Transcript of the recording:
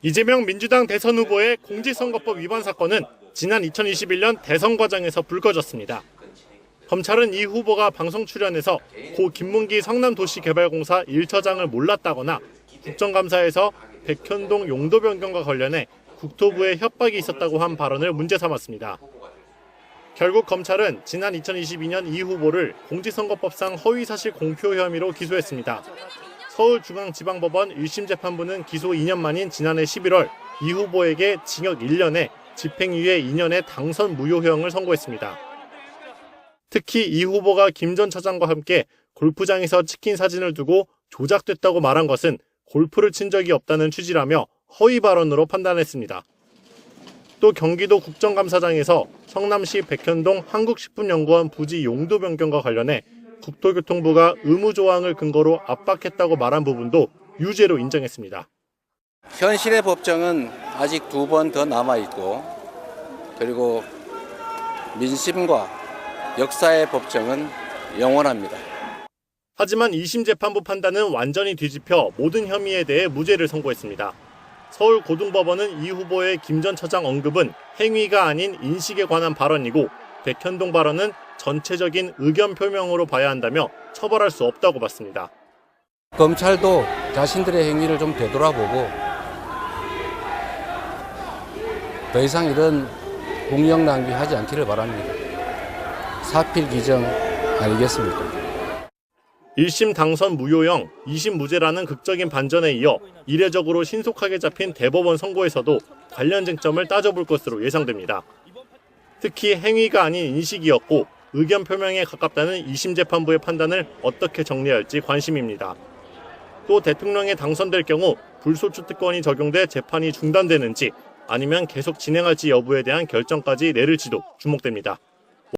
이재명 민주당 대선 후보의 공직선거법 위반 사건은 지난 2021년 대선 과정에서 불거졌습니다. 검찰은 이 후보가 방송 출연에서 고 김문기 성남도시개발공사 1처장을 몰랐다거나 국정감사에서 백현동 용도 변경과 관련해 국토부에 협박이 있었다고 한 발언을 문제 삼았습니다. 결국 검찰은 지난 2022년 이 후보를 공직선거법상 허위사실 공표 혐의로 기소했습니다. 서울중앙지방법원 1심 재판부는 기소 2년 만인 지난해 11월 이 후보에게 징역 1년에 집행유예 2년의 당선 무효형을 선고했습니다. 특히 이 후보가 김 전 차장과 함께 골프장에서 찍힌 사진을 두고 조작됐다고 말한 것은 골프를 친 적이 없다는 취지라며 허위 발언으로 판단했습니다. 또 경기도 국정감사장에서 성남시 백현동 한국식품연구원 부지 용도 변경과 관련해 국토교통부가 의무 조항을 근거로 압박했다고 말한 부분도 유죄로 인정했습니다. 현실의 법정은 아직 두 번 더 남아 있고 그리고 민심과 역사의 법정은 영원합니다. 하지만 2심 재판부 판단은 완전히 뒤집혀 모든 혐의에 대해 무죄를 선고했습니다. 서울고등법원은 이 후보의 김전 차장 언급은 행위가 아닌 인식에 관한 발언이고 백현동 발언은 전체적인 의견 표명으로 봐야 한다며 처벌할 수 없다고 봤습니다. 검찰도 자신들의 행위를 좀 되돌아보고 더 이상 이런 공력 낭비하지 않기를 바랍니다. 사필 기정 아니겠습니까? 1심 당선 무효형, 2심 무죄라는 극적인 반전에 이어 이례적으로 신속하게 잡힌 대법원 선고에서도 관련 쟁점을 따져볼 것으로 예상됩니다. 특히 행위가 아닌 인식이었고 의견 표명에 가깝다는 2심 재판부의 판단을 어떻게 정리할지 관심입니다. 또 대통령에 당선될 경우 불소추 특권이 적용돼 재판이 중단되는지 아니면 계속 진행할지 여부에 대한 결정까지 내릴지도 주목됩니다.